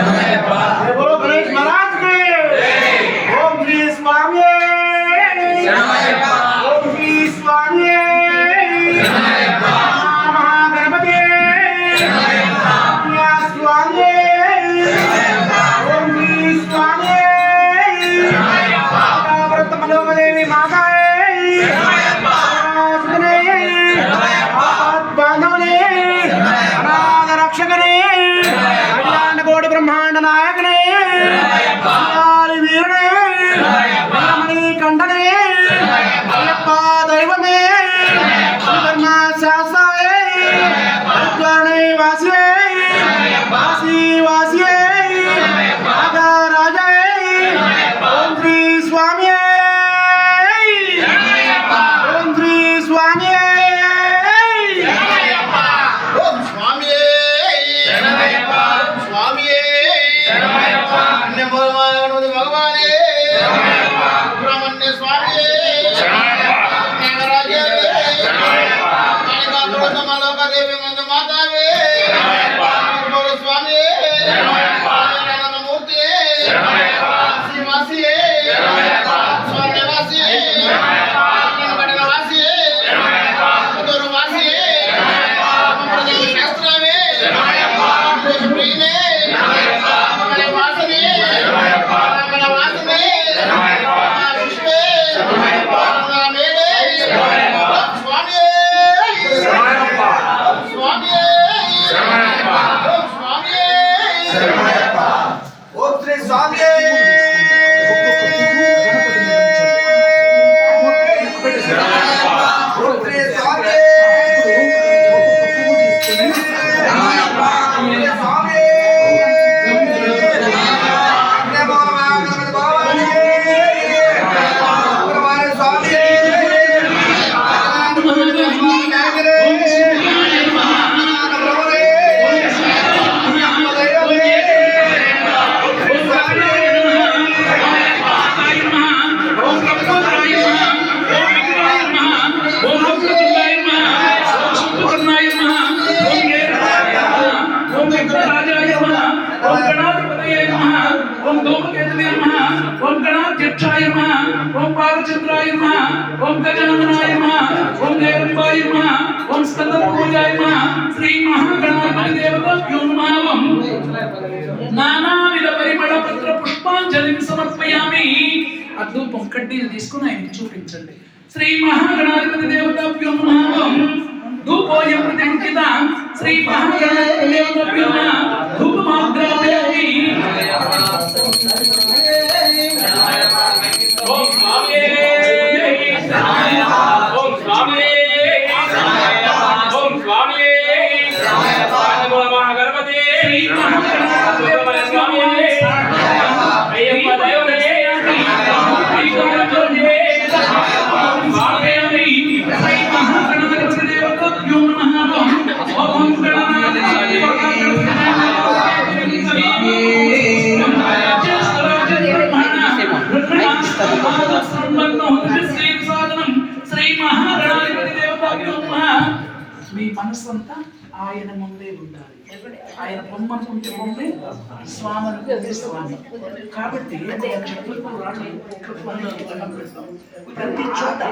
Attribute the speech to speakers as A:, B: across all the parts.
A: Amen. 吧 போலமாக 妈妈 Skanda పూజాయమ Shri
B: Mahaganadhipati దేవతాభ్యో నమావం నానావిధ పరిమళ పత్ర పుష్పాంజలిని సమర్పయామి. ఆ ధూపం కడ్డీలు తీసుకుని ఆయనకి ధూపోయం శ్రీ మహాగణాధిపతి దేవతాభ్యో మనసంతా ఆయన ముందే ఉండాలి. ఆయన బొమ్మ అనుకుంటే బొమ్మే స్వామి అదే స్వామి. కాబట్టి ప్రతి చోట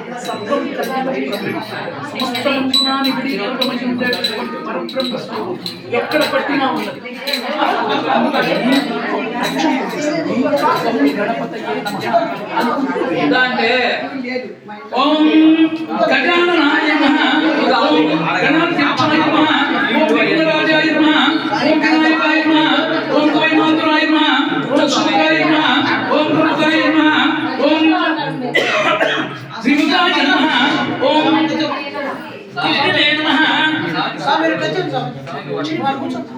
B: ఎక్కడ పట్టినా ఉండదు.
C: అంటే
B: ఓం గజాననాయ నాయన ఓం. కృష్ణ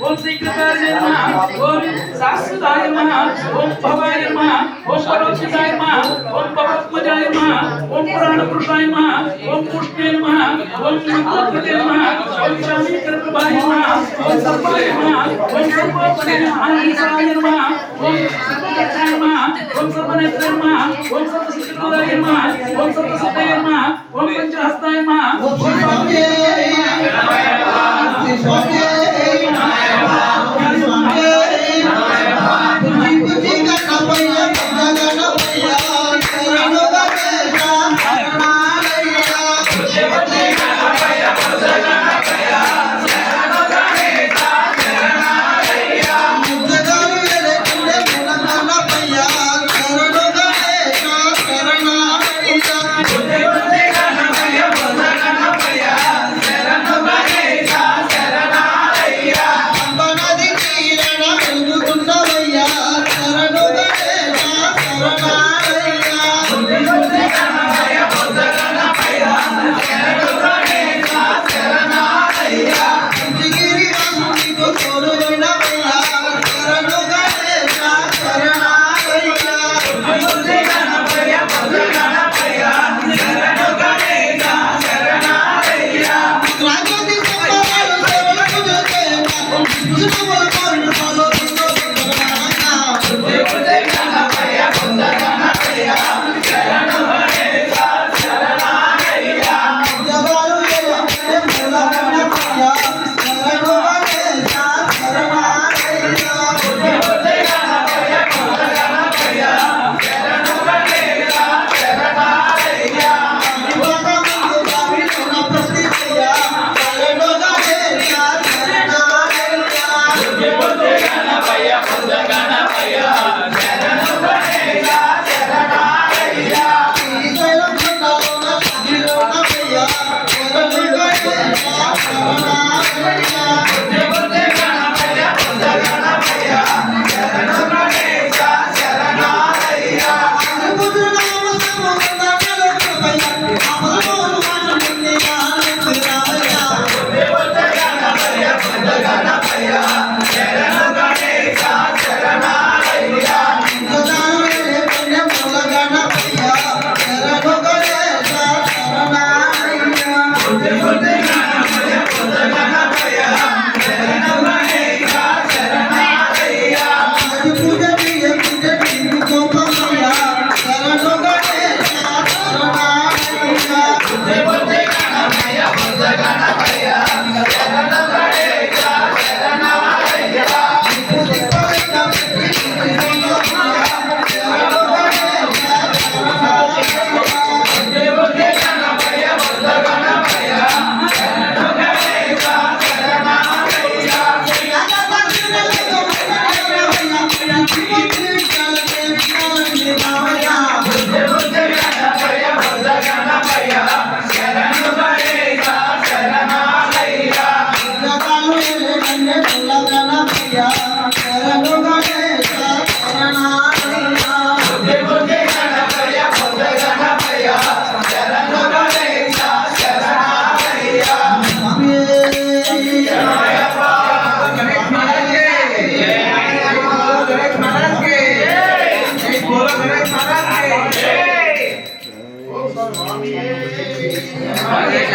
B: ఓం శ్రీకృతాయ నమ ఓం శాశ్వతాయ నమ ఓం భవాయ నమ ఓం పరోక్షితాయ నమ ఓం పవత్మజాయ నమ ఓం పురాణ పురుషాయ నమ ఓం పుష్ణే నమ ఓం ఓం పంచహస్తాయ మా ఓం పంచహస్తాయ
D: మా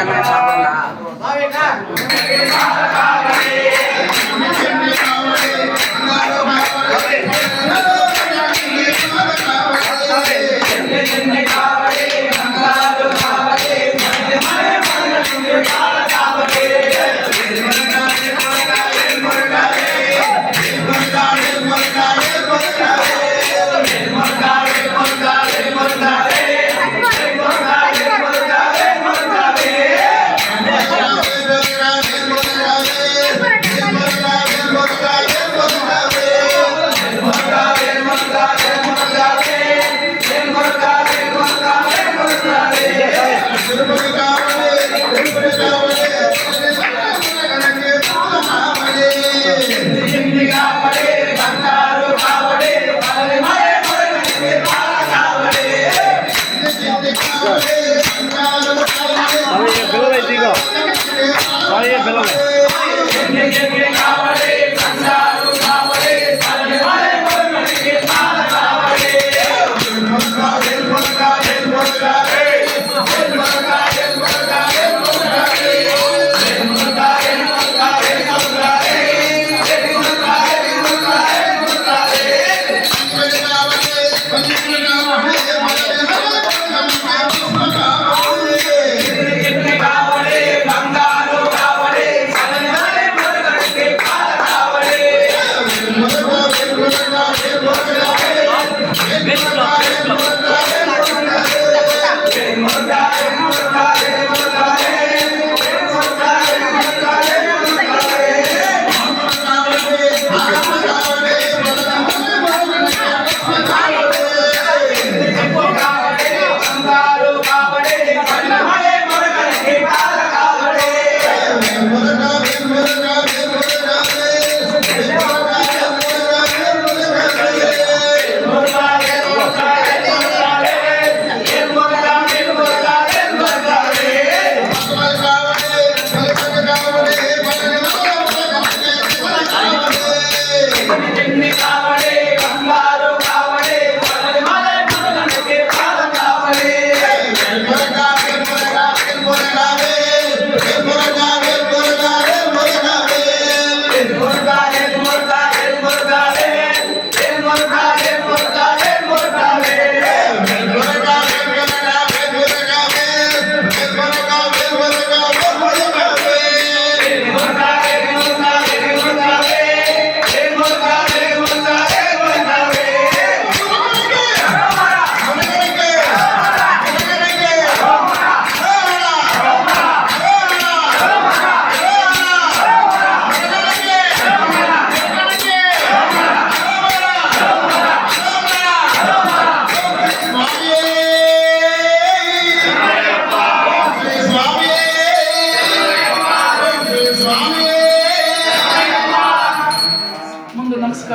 C: না।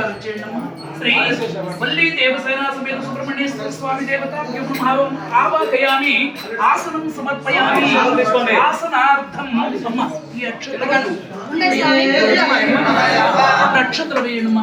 B: నమస్కారం చేయండి అమ్మా శ్రీ వల్లి దేవసేన సమేత సుబ్రహ్మణ్యేశ్వర స్వామి దేవత భావం ఆవాహయామి ఆసనం సమర్పయామి ఆసనార్థం. అమ్మ ఈ అక్షతలను నక్షత్ర పాద్యం సమర్పయామి